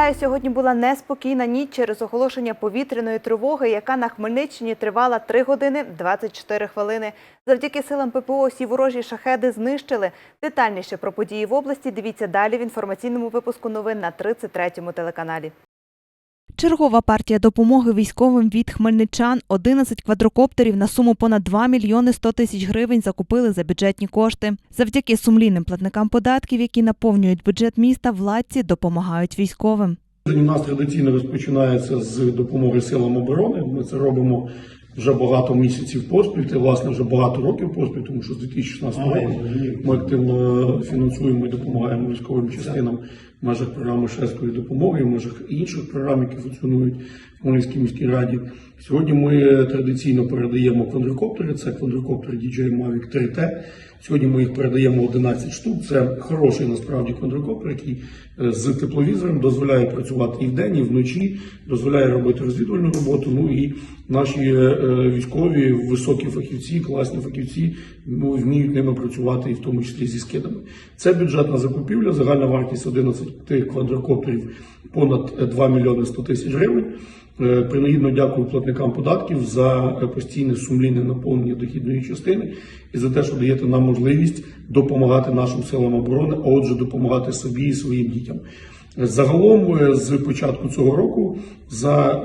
вітаю! Сьогодні була неспокійна ніч через оголошення повітряної тривоги, яка на Хмельниччині тривала 3 години 24 хвилини. Завдяки силам ППО сі ворожі шахеди знищили. Детальніше про події в області дивіться далі в інформаційному випуску новин на 33-му телеканалі. Чергова партія допомоги військовим від хмельничан 11 квадрокоптерів на суму понад 2 мільйони 100 тисяч гривень закупили за бюджетні кошти. Завдяки сумлінним платникам податків, які наповнюють бюджет міста, владці допомагають військовим. У нас традиційно розпочинається з допомоги силам оборони. Ми це робимо вже багато місяців поспіль, та власне вже багато років поспіль, тому що з 2016 року ми активно фінансуємо і допомагаємо військовим частинам в межах програми шведської допомоги, в межах інших програм, які функціонують в Хмельницькій міській раді. Сьогодні ми традиційно передаємо квадрокоптери. Це квадрокоптер DJI Mavic 3T. Сьогодні ми їх передаємо 11 штук. Це хороший насправді квадрокоптер, який е, з тепловізором дозволяє працювати і вдень, і вночі, дозволяє робити розвідувальну роботу. Ну і наші е, е, військові, високі фахівці, класні фахівці ну, вміють ними працювати, і в тому числі зі скидами. Це бюджетна закупівля, загальна вартість 11 квадрокоптерів понад 2 мільйони 100 тисяч гривень. Е, Принагідно дякую платникам податків за е, постійне сумлінне наповнення дохідної частини і за те, що даєте нам можливість допомагати нашим силам оборони, а отже, допомагати собі і своїм дітям. Загалом, е, з початку цього року, за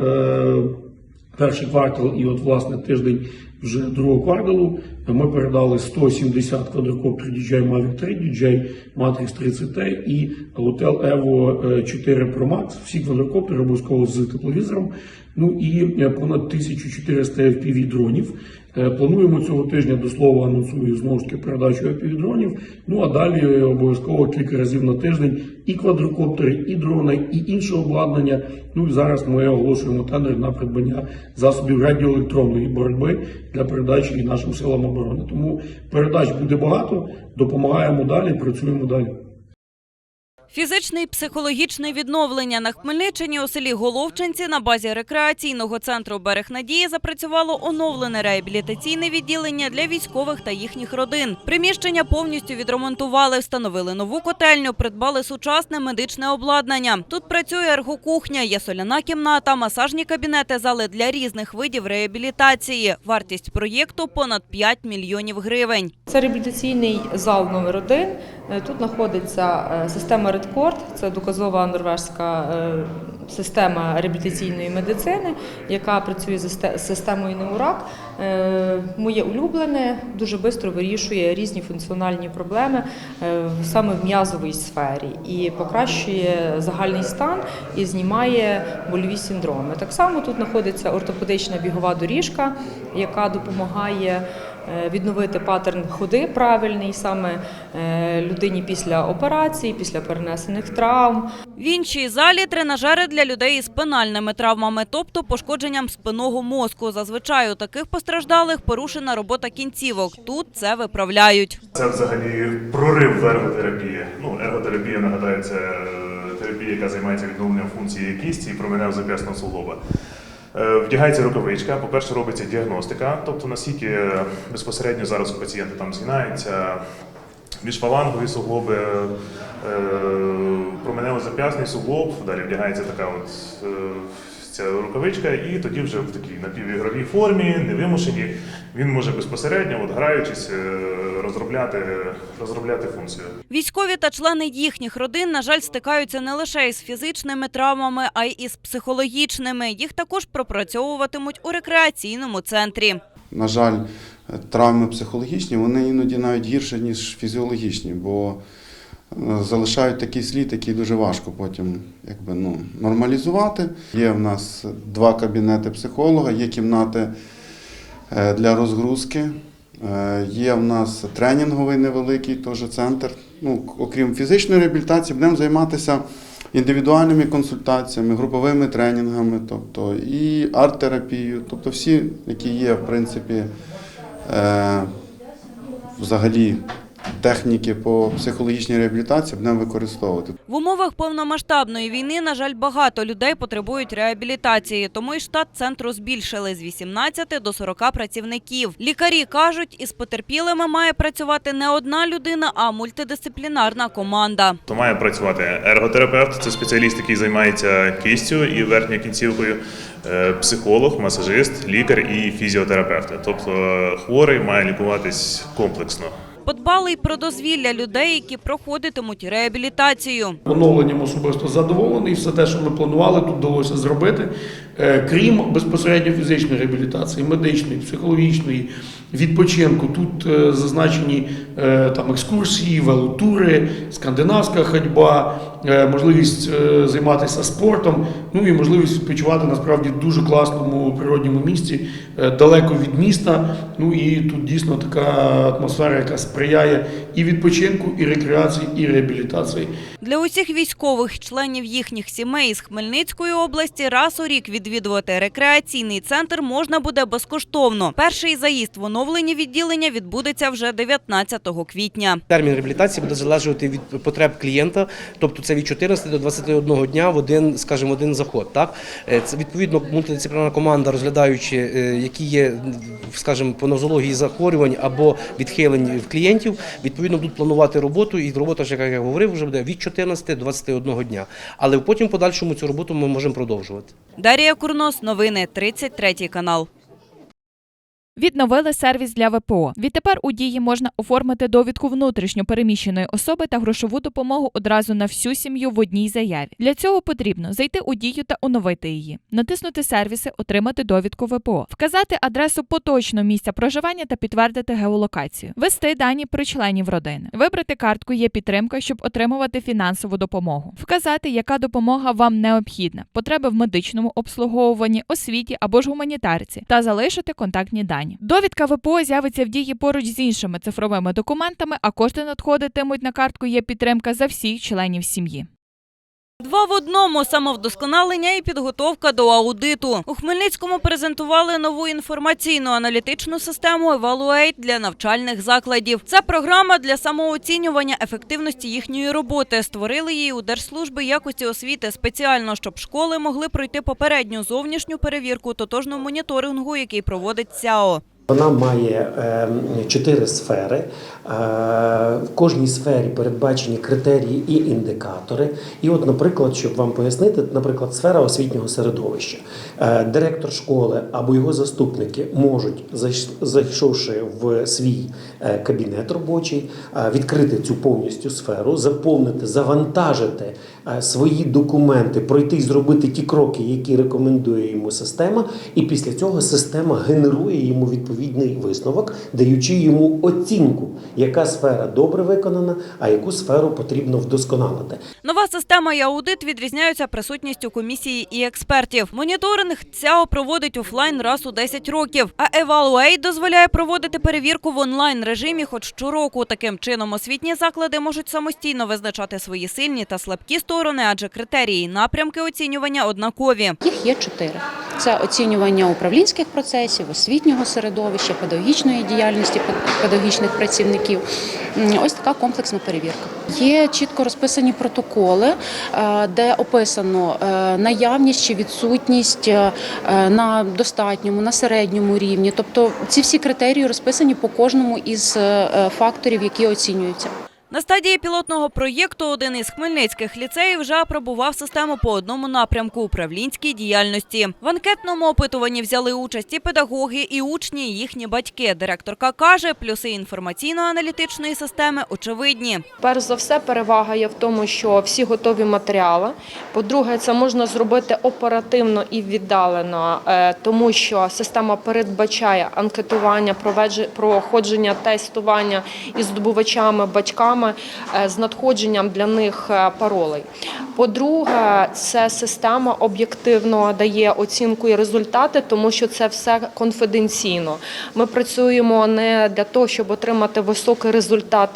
перший квартал і от власне тиждень вже другого кварталу ми передали 170 квадрокоптерів DJI Mavic 3, DJI Matrix 30T і Hotel Evo 4 Pro Max. Всі квадрокоптери обов'язково з тепловізором. Ну і е, понад 1400 FPV дронів. Е, Плануємо цього тижня до слова анонсую знову ж таки передачу FPV дронів. Ну а далі обов'язково кілька разів на тиждень і квадрокоптери, і дрони, і інше обладнання. Ну і зараз ми оголошуємо тендер на придбання засобів радіоелектронної боротьби для передачі і нашим силам оборони. Тому передач буде багато. Допомагаємо далі, працюємо далі. Фізичне і психологічне відновлення на Хмельниччині у селі Головчинці на базі рекреаційного центру Берег Надії запрацювало оновлене реабілітаційне відділення для військових та їхніх родин. Приміщення повністю відремонтували, встановили нову котельню, придбали сучасне медичне обладнання. Тут працює ергокухня, є соляна кімната, масажні кабінети, зали для різних видів реабілітації. Вартість проєкту понад 5 мільйонів гривень. Це реабілітаційний зал номер один. Е, Тут знаходиться е, система Redcord, це доказова норвежська е, система реабілітаційної медицини, яка працює з системою Неурак. Е, Моє улюблене дуже швидко вирішує різні функціональні проблеми е, саме в м'язовій сфері і покращує загальний стан і знімає больові синдроми. Так само тут знаходиться ортопедична бігова доріжка, яка допомагає відновити паттерн ходи правильний саме е, людині після операції, після перенесених травм. В іншій залі тренажери для людей із спинальними травмами, тобто пошкодженням спинного мозку. Зазвичай у таких постраждалих порушена робота кінцівок. Тут це виправляють. Це взагалі прорив в ерготерапії. Ну, ерготерапія, нагадаю, це е, терапія, яка займається відновленням функції кісті і променев зап'ясного суглоба. Е, Вдягається рукавичка. По-перше, робиться діагностика, тобто наскільки е, безпосередньо зараз у пацієнта там згинаються міжфалангові суглоби, е, променево-зап'ясний суглоб, далі вдягається така от ця рукавичка, і тоді вже в такій напівігровій формі, невимушені, він може безпосередньо, от граючись, розробляти, розробляти функцію. Військові та члени їхніх родин, на жаль, стикаються не лише із фізичними травмами, а й із психологічними. Їх також пропрацьовуватимуть у рекреаційному центрі. На жаль, травми психологічні, вони іноді навіть гірше, ніж фізіологічні, бо е, залишають такий слід, який дуже важко потім якби, ну, нормалізувати. Є в нас два кабінети психолога, є кімнати е, для розгрузки. Е, Є в нас тренінговий невеликий теж центр. Ну, окрім фізичної реабілітації, будемо займатися індивідуальними консультаціями, груповими тренінгами, тобто і арт-терапією, тобто всі, які є, в принципі, е, взагалі техніки по психологічній реабілітації будемо використовувати. В умовах повномасштабної війни, на жаль, багато людей потребують реабілітації, тому і штат центру збільшили з 18 до 40 працівників. Лікарі кажуть, із потерпілими має працювати не одна людина, а мультидисциплінарна команда. То має працювати ерготерапевт, це спеціаліст, який займається кістю і верхньою кінцівкою, е, психолог, масажист, лікар і фізіотерапевт. Тобто е, хворий має лікуватись комплексно. Подбали й про дозвілля людей, які проходитимуть реабілітацію. Оновленням особисто задоволений. Все те, що ми планували, тут вдалося зробити. Е, Крім безпосередньо фізичної реабілітації, медичної, психологічної, відпочинку. Тут е, зазначені е, там екскурсії, велотури, скандинавська ходьба, можливість займатися спортом, ну і можливість відпочивати насправді в дуже класному природньому місці, далеко від міста. Ну і тут дійсно така атмосфера, яка сприяє і відпочинку, і рекреації, і реабілітації. Для усіх військових, членів їхніх сімей з Хмельницької області, раз у рік відвідувати рекреаційний центр можна буде безкоштовно. Перший заїзд в оновлені відділення відбудеться вже 19 квітня. Термін реабілітації буде залежати від потреб клієнта, тобто це від 14 до 21 дня в один, скажімо, один заход. Так Е, це відповідно мультидисциплінарна команда, розглядаючи, е, які є, скажімо, по нозології захворювань або відхилень в клієнтів, відповідно будуть планувати роботу, і робота, як я говорив, вже буде від 14 до 21 дня. Але потім подальшому цю роботу ми можемо продовжувати. Дарія Курнос, новини 33 канал. Відновили сервіс для ВПО. Відтепер у дії можна оформити довідку внутрішньо переміщеної особи та грошову допомогу одразу на всю сім'ю в одній заяві. Для цього потрібно зайти у дію та оновити її, натиснути сервіси, отримати довідку ВПО, вказати адресу поточного місця проживання та підтвердити геолокацію, ввести дані про членів родини, вибрати картку є підтримка, щоб отримувати фінансову допомогу, вказати, яка допомога вам необхідна, потреби в медичному обслуговуванні, освіті або ж гуманітарці, та залишити контактні дані. Довідка ВПО з'явиться в дії поруч з іншими цифровими документами, а кошти надходитимуть на картку є підтримка за всіх членів сім'ї. Два в одному самовдосконалення і підготовка до аудиту. У Хмельницькому презентували нову інформаційну аналітичну систему Evaluate для навчальних закладів. Це програма для самооцінювання ефективності їхньої роботи. Створили її у Держслужби якості освіти спеціально, щоб школи могли пройти попередню зовнішню перевірку тотожного моніторингу, який проводить СЯО. Вона має е, чотири сфери. Е, В кожній сфері передбачені критерії і індикатори. І, от, наприклад, щоб вам пояснити, наприклад, сфера освітнього середовища. Е, Директор школи або його заступники можуть, зайшовши в свій е, кабінет робочий, відкрити цю повністю сферу, заповнити, завантажити свої документи, пройти і зробити ті кроки, які рекомендує йому система, і після цього система генерує йому відповідний висновок, даючи йому оцінку, яка сфера добре виконана, а яку сферу потрібно вдосконалити. Нова система і аудит відрізняються присутністю комісії і експертів. Моніторинг ЦЯО проводить офлайн раз у 10 років, а Evaluate дозволяє проводити перевірку в онлайн режимі хоч щороку. Таким чином освітні заклади можуть самостійно визначати свої сильні та слабкі сторони, адже критерії і напрямки оцінювання однакові. Їх є чотири: це оцінювання управлінських процесів, освітнього середовища, педагогічної діяльності педагогічних працівників. Ось така комплексна перевірка. Є чітко розписані протоколи, е, де описано е, наявність чи відсутність е, на достатньому, на середньому рівні. Тобто ці всі критерії розписані по кожному із факторів, які оцінюються. На стадії пілотного проєкту один із хмельницьких ліцеїв вже апробував систему по одному напрямку управлінській діяльності. В анкетному опитуванні взяли участь і педагоги, і учні, і їхні батьки. Директорка каже, плюси інформаційно-аналітичної системи очевидні. Перш за все, перевага є в тому, що всі готові матеріали. По-друге, це можна зробити оперативно і віддалено, е, тому що система передбачає анкетування, проходження тестування із здобувачами, батьками. Саме е, з надходженням для них е, паролей. По-друге, це система об'єктивно дає оцінку і результати, тому що це все конфіденційно. Ми працюємо не для того, щоб отримати високий результат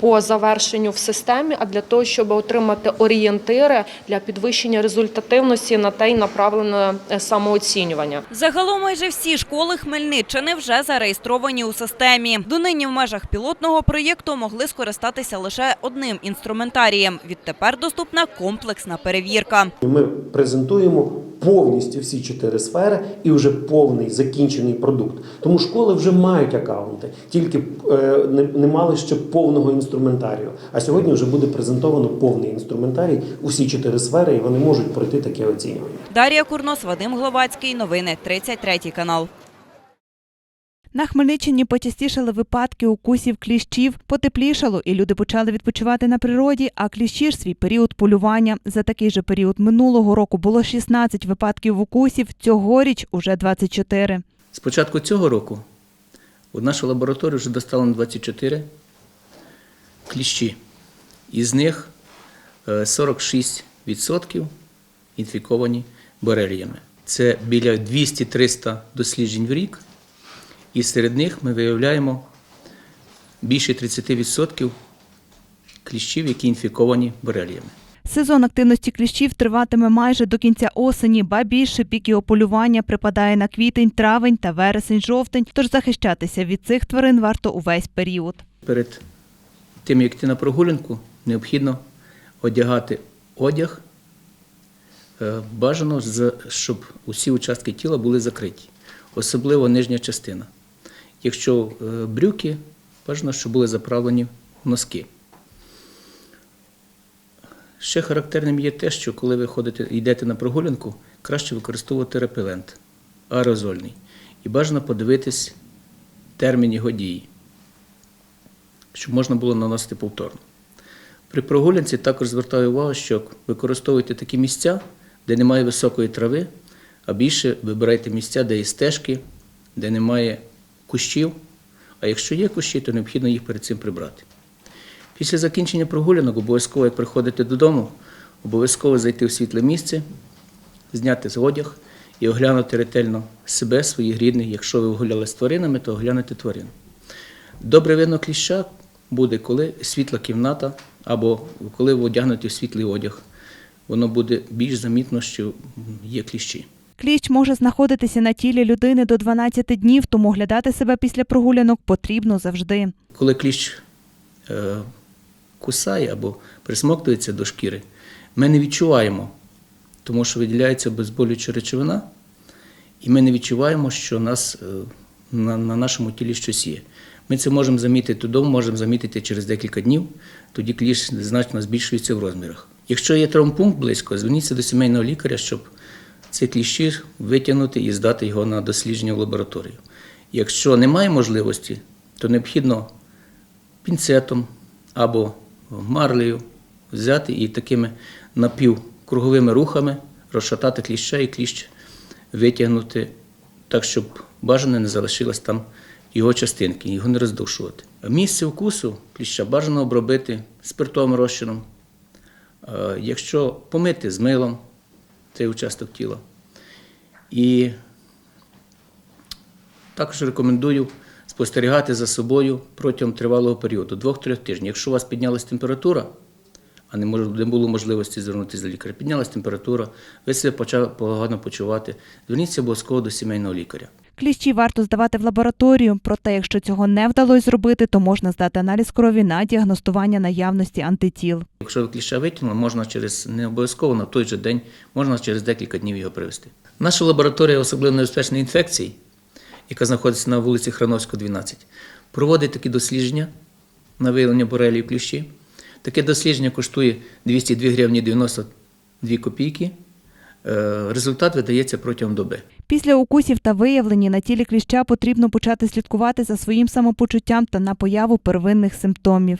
по завершенню в системі, а для того, щоб отримати орієнтири для підвищення результативності на те й направлене е, самооцінювання. Загалом майже всі школи Хмельниччини вже зареєстровані у системі. Донині в межах пілотного проєкту могли скористатися лише одним інструментарієм. Відтепер доступна комплексна перевірка. Ми презентуємо повністю всі чотири сфери і вже повний закінчений продукт. Тому школи вже мають акаунти, тільки е, не, не мали ще повного інструментарію. А сьогодні вже буде презентовано повний інструментарій, усі чотири сфери, і вони можуть пройти таке оцінювання. Дар'я Курнос, Вадим Гловацький. Новини 33 канал. На Хмельниччині почастішали випадки укусів кліщів, потеплішало, і люди почали відпочивати на природі. А кліщі ж свій період полювання. За такий же період минулого року було 16 випадків укусів. Цьогоріч уже 24. З початку цього року у нашу лабораторію вже доставлено 24 кліщі. Із них е, 46% інфіковані бореліями. Це біля 200-300 досліджень в рік, і серед них ми виявляємо більше 30% кліщів, які інфіковані бореліями. Сезон активності кліщів триватиме майже до кінця осені, ба більше піки ополювання припадає на квітень, травень та вересень-жовтень. Тож захищатися від цих тварин варто увесь період. Перед тим, як йти на прогулянку, необхідно одягати одяг. е, Бажано, щоб усі участки тіла були закриті, особливо нижня частина. Якщо е, брюки, бажано, щоб були заправлені носки. Ще характерним є те, що коли ви ходите, йдете на прогулянку, краще використовувати репелент аерозольний. І бажано подивитись термін його дії щоб можна було наносити повторно. При прогулянці також звертаю увагу, що використовуйте такі місця, де немає високої трави, а більше вибирайте місця, де є стежки, де немає кущів. А якщо є кущі, то необхідно їх перед цим прибрати. Після закінчення прогулянок обов'язково, як приходите додому, обов'язково зайти в світле місце, зняти з одяг і оглянути ретельно себе, своїх рідних. Якщо ви гуляли з тваринами, то оглянути тварин. Добре видно кліща буде, коли світла кімната або коли ви одягнуті в світлий одяг. Воно буде більш замітно, що є кліщі. Кліщ може знаходитися на тілі людини до 12 днів, тому оглядати себе після прогулянок потрібно завжди. Коли кліщ е, кусає або присмоктується до шкіри, ми не відчуваємо, тому що виділяється безболюча речовина, і ми не відчуваємо, що нас, е, на, на нашому тілі щось є. Ми це можемо замітити додому, можемо замітити через декілька днів, тоді кліщ значно збільшується в розмірах. Якщо є травмпункт близько, зверніться до сімейного лікаря, щоб ці кліщі витягнути і здати його на дослідження в лабораторію. Якщо немає можливості, то необхідно пінцетом або марлею взяти і такими напівкруговими рухами розшатати кліща і кліщ витягнути так, щоб бажане не залишилось там його частинки, його не роздушувати. Місце укусу кліща бажано обробити спиртовим розчином. Е, Якщо помити з милом цей участок тіла. І також рекомендую спостерігати за собою протягом тривалого періоду, 2-3 тижнів. Якщо у вас піднялась температура, а не було можливості звернутися до лікаря, піднялась температура, ви себе почали погано почувати, зверніться обов'язково до сімейного лікаря. Кліщі варто здавати в лабораторію, проте якщо цього не вдалося зробити, то можна здати аналіз крові на діагностування наявності антитіл. Якщо кліща витягнули, можна через не обов'язково на той же день, можна через декілька днів його привезти. Наша лабораторія особливо небезпечних інфекцій, яка знаходиться на вулиці Храновського, 12, проводить такі дослідження на виявлення борелії кліщі. Таке дослідження коштує 202 гривні 92 копійки. Е, Результат видається протягом доби. Після укусів та виявлені на тілі кліща потрібно почати слідкувати за своїм самопочуттям та на появу первинних симптомів.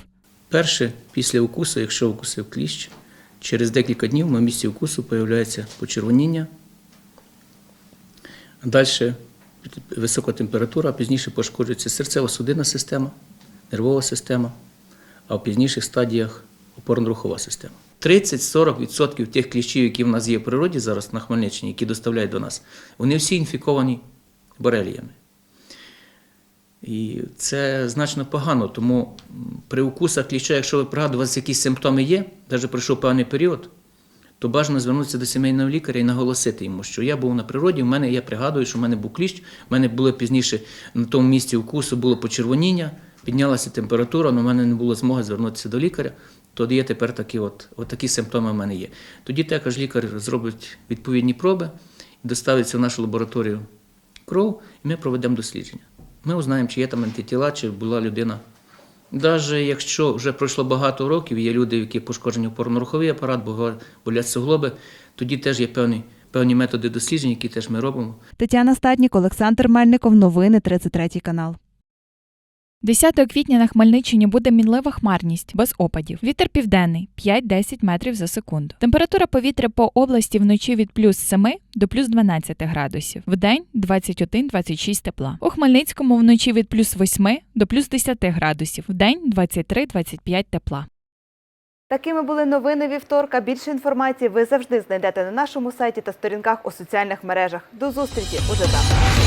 Перше, після укусу, якщо укусив кліщ, через декілька днів на місці укусу появляється почервоніння. Далі висока температура, а пізніше пошкоджується серцево-судинна система, нервова система, а в пізніших стадіях опорно-рухова система. 30-40% тих кліщів, які в нас є в природі зараз на Хмельниччині, які доставляють до нас, вони всі інфіковані бореліями. І це значно погано, тому при укусах кліща, якщо ви пригадуєте, якісь симптоми є, навіть пройшов певний період, то бажано звернутися до сімейного лікаря і наголосити йому, що я був на природі, в мене я пригадую, що в мене був кліщ, в мене було пізніше на тому місці укусу було почервоніння, піднялася температура, але в мене не було змоги звернутися до лікаря. То є тепер такі, от, от такі симптоми в мене є. Тоді також лікар зробить відповідні проби, доставиться в нашу лабораторію кров, і ми проведемо дослідження. Ми узнаємо, чи є там антитіла, чи була людина. Навіть якщо вже пройшло багато років, є люди, які пошкоджені опорно-руховий апарат, бо болять суглоби, тоді теж є певні, певні методи досліджень, які теж ми робимо. Тетяна Статнік, Олександр Мельников. Новини 33 канал. 10 квітня на Хмельниччині буде мінлива хмарність без опадів. Вітер південний 5-10 метрів за секунду. Температура повітря по області вночі від плюс 7 до плюс 12 градусів. Вдень 21-26 тепла. У Хмельницькому вночі від плюс 8 до плюс 10 градусів. Вдень 23-25 тепла. Такими були новини вівторка. Більше інформації ви завжди знайдете на нашому сайті та сторінках у соціальних мережах. До зустрічі уже завтра.